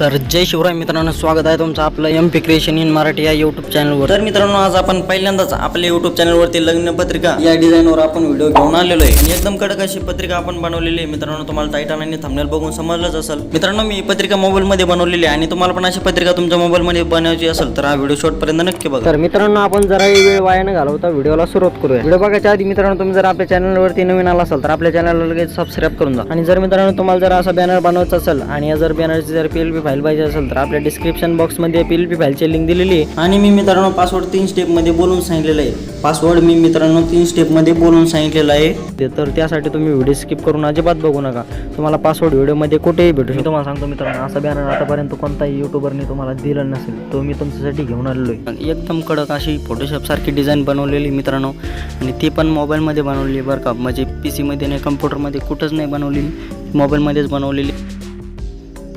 तर जय शिवराय मित्रांनो स्वागत आहे तुमचं आपलं M P creation in Marathi या यूट्यूब चॅनलवर तर मित्रांनो आज आपण पहिल्यांदाच आपल्या यूट्यूब चॅनलवरती लग्न पत्रिका या डिझाईनवर आपण व्हिडिओ घेऊन आलेलो आहे. आणि एकदम कडक अशी पत्रिका आपण बनवलेली आहे. मित्रांनो तुम्हाला टायटन आणि थंबनेल बघून समजलंच असेल. मित्रांनो मी पत्रिका मोबाईलमध्ये बनवलेली आहे आणि तुम्हाला पण अशी पत्रिका तुमच्या मोबाईलमध्ये बनवायची असेल तर हा व्हिडिओ शॉर्टपर्यंत नक्की बघा. तर मित्रांनो आपण जरा वेळ वाया न घालवता व्हिडिओला सुरुवात करूया. व्हिडिओ बघायच्या आधी मित्रांनो तुम्ही जर आपल्या चॅनलवरती नवीन आला असाल तर आपल्या चॅनलला लगेच सबस्क्राईब करून जा. आणि जर मित्रांनो तुम्हाला जर असा बॅनर बनवायचा असेल आणि या जर बॅनरची जर पी एल बी फाईल पाहिजे असेल तर आपल्या डिस्क्रिप्शन बॉक्समध्ये पी एल पी फाईलची लिंक दिलेली आहे. आणि मी मित्रांनो पासवर्ड तीन स्टेपमध्ये बोलून सांगितलेलं आहे. पासवर्ड मी मित्रांनो तीन स्टेपमध्ये बोलून सांगितलेलं आहे. ते- तर त्यासाठी तुम्ही व्हिडिओ स्किप करून अजिबात बघू नका. तुम्हाला पासवर्ड व्हिडिओमध्ये कुठेही भेटू शकतो. तुम्हाला सांगतो मित्रांनो असा बॅनर आतापर्यंत कोणताही युट्यूबरने तुम्हाला दिला नसेल तो मी तुमच्यासाठी घेऊन आलेलो आहे. एकदम कडक अशी फोटोशॉप सारखी डिझाईन बनवलेली मित्रांनो. आणि ती पण मोबाईलमध्ये बनवलेली बरं का. म्हणजे पी सीमध्ये नाही कम्प्युटरमध्ये कुठंच नाही बनवलेली. मोबाईलमध्येच बनवलेली.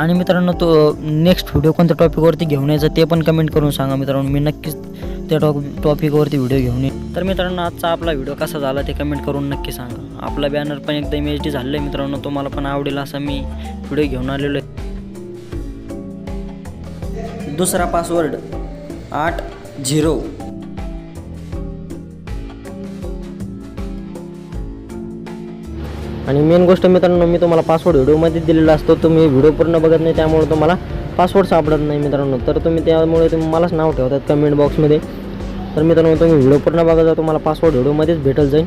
आणि मित्रांनो तो नेक्स्ट व्हिडिओ कोणत्या टॉपिकवरती घेऊन यायचा ते पण कमेंट करून सांगा मित्रांनो. मी नक्कीच त्या टॉप टॉपिकवरती व्हिडिओ घेऊन येईन. तर मित्रांनो आजचा आपला व्हिडिओ कसा झाला ते कमेंट करून नक्की सांगा. आपला बॅनर पण एकदम एच डी झालेला आहे मित्रांनो तुम्हाला पण आवडेल असा मी व्हिडिओ घेऊन आलेलो आहे. दुसरा पासवर्ड आठ झिरो आणि मेन गोष्ट मित्रांनो मी तुम्हाला पासवर्ड व्हिडिओमध्ये दिलेला असतो. तुम्ही व्हिडिओ पूर्ण बघत नाही त्यामुळे तुम्हाला पासवर्ड सापडत नाही मित्रांनो. तर तुम्ही त्यामुळे तुम्ही मलाच नाव ठेवतात कमेंट बॉक्समध्ये तर मित्रांनो तुम्ही व्हिडिओ पूर्ण बघा जा तुम्हाला पासवर्ड व्हिडिओमध्येच भेटल जाईल.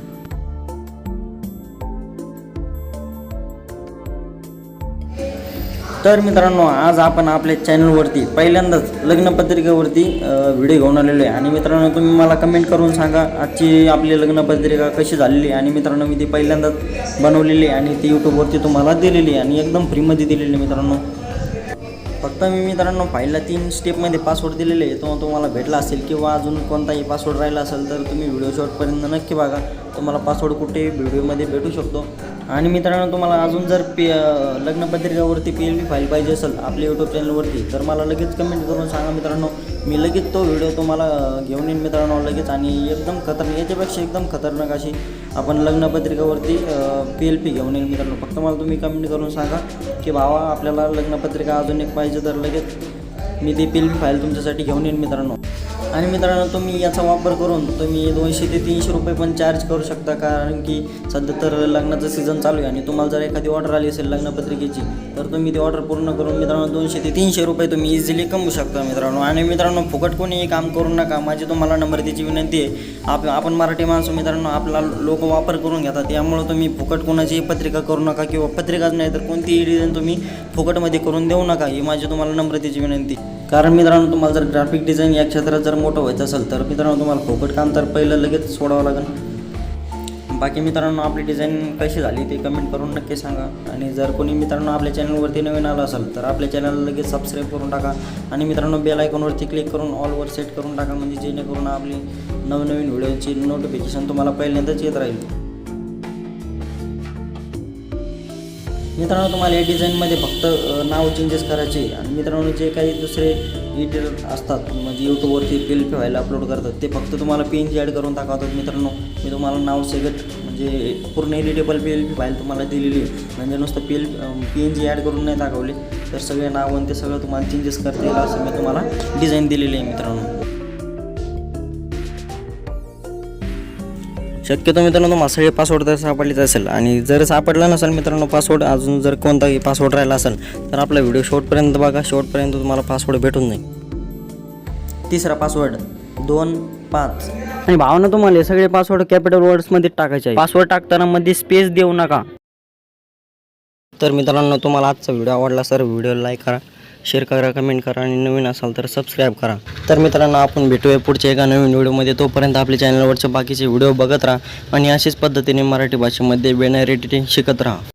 तर मित्रांनो आज आपण आपल्या चॅनलवरती पहिल्यांदाच लग्नपत्रिकेवरती व्हिडिओ घेऊन आलेलो आहे. आणि मित्रांनो तुम्ही मला कमेंट करून सांगा आजची आपली लग्नपत्रिका कशी झालेली आहे. आणि मित्रांनो मी ती पहिल्यांदाच बनवलेली आहे आणि ती यूट्यूबवरती तुम्हाला दिलेली आहे. आणि एकदम फ्रीमध्ये दिलेली आहे मित्रांनो. फक्त मी मित्रांनो फाईलला तीन स्टेपमध्ये पासवर्ड दिलेले आहे. तो तुम्हाला भेटला असेल किंवा अजून कोणताही पासवर्ड राहिला असेल तर तुम्ही व्हिडिओ शॉटपर्यंत नक्की बघा. तुम्हाला पासवर्ड कुठे व्हिडिओमध्ये भेटू शकतो. आणि मित्रांनो तुम्हाला अजून जर पी लग्नपत्रिकावरती पी एल पी फाईल पाहिजे असेल आपल्या यूट्यूब चॅनलवरती तर मला लगेच कमेंट करून सांगा मित्रांनो. मी लगेच तो व्हिडिओ तुम्हाला घेऊन येईन मित्रांनो लगेच आणि एकदम खतरनाक याच्यापेक्षा एकदम खतरनाक अशी आपण लग्नपत्रिकावरती पी एल पी घेऊन येईल मित्रांनो. फक्त मला तुम्ही कमेंट करून सांगा की भावा आपल्याला लग्नपत्रिका अजून एक पाहिजे तर लगेच मी ती पी एल पी फाईल तुमच्यासाठी घेऊन येईन मित्रांनो. आणि मित्रांनो तुम्ही याचा वापर करून तुम्ही दोनशे ते तीनशे रुपये पण चार्ज करू शकता. कारण की सध्या तर लग्नाचं सीझन चालू आहे आणि तुम्हाला जर एखादी ऑर्डर आली असेल लग्नपत्रिकेची तर तुम्ही ती ऑर्डर पूर्ण करून मित्रांनो दोनशे ते तीनशे रुपये तुम्ही इझिली कमवू शकता मित्रांनो. आणि मित्रांनो फुकट कोणीही काम करू नका. माझी तुम्हाला नंबर त्याची विनंती आहे. आप आपण मराठी माणसं मित्रांनो आपला लोक वापर करून घेतात. त्यामुळं तुम्ही फुकट कोणाचीही पत्रिका करू नका किंवा पत्रिकाच नाही तर कोणतीही डिझाईन तुम्ही फुकटमध्ये करून देऊ नका. ही माझी तुम्हाला नम्रतेची विनंती. कारण मित्रांनो तुम्हाला जर ग्राफिक डिझाईन या क्षेत्रात जर मोठं व्हायचं असेल तर मित्रांनो तुम्हाला फोकट काम तर पहिलं लगेच सोडावं लागेल. बाकी मित्रांनो आपली डिझाईन कशी झाली ते कमेंट करून नक्की सांगा. आणि जर कोणी मित्रांनो आपल्या चॅनलवरती नवीन आलं असेल तर आपल्या चॅनलला लगेच सबस्क्राईब करून टाका. आणि मित्रांनो बेल आयकॉनवरती क्लिक करून ऑलवर सेट करून टाका. म्हणजे जेणेकरून आपली नवनवीन व्हिडिओची नोटिफिकेशन तुम्हाला पहिल्यांदाच येत राहील. मित्रांनो तुम्हाला या डिझाईनमध्ये फक्त नाव चेंजेस करायचे आणि मित्रांनो जे काही दुसरे एडिटर असतात म्हणजे यूट्यूबवरती पी एल अपलोड करतात ते फक्त तुम्हाला पी एन जी ॲड करून दाखवतात मित्रांनो. मी तुम्हाला नाव सगळं म्हणजे पूर्ण editable P L P file तुम्हाला दिलेली आहे. म्हणजे नुसतं P L P N G add करून नाही दाखवली तर सगळे नाव आणि ते सगळं तुम्हाला चेंजेस करता येईल असं मी तुम्हाला डिझाईन दिलेली आहे मित्रांनो. शक्यतो मित्रांनो तुम्हाला सगळे पासवर्ड तर सापडलेच असेल. आणि जर सापडला नसेल मित्रांनो पासवर्ड अजून जर कोणताही पासवर्ड राहिला असेल तर आपला व्हिडिओ शेवटपर्यंत बघा. शेवटपर्यंत तुम्हाला पासवर्ड भेटून जाईल. तिसरा पासवर्ड दोन पाच. आणि भावना तुम्हाला हे सगळे पासवर्ड कॅपिटल वर्ड्समध्ये टाकायचे आहे पासवर्ड टाकताना मध्ये स्पेस देऊ नका. तर मित्रांनो तुम्हाला आजचा व्हिडिओ आवडला सर व्हिडिओ लाईक करा. शेअर करा कमेंट करा आणि नवीन असाल तर सबस्क्राईब करा. तर मित्रांनो आपण भेटूया पुढच्या एका नवीन व्हिडिओमध्ये. तोपर्यंत आपल्या चॅनलवरचे बाकीचे व्हिडिओ बघत राहा आणि अशाच पद्धतीने मराठी भाषेमध्ये बॅनर एडिटिंग शिकत राहा.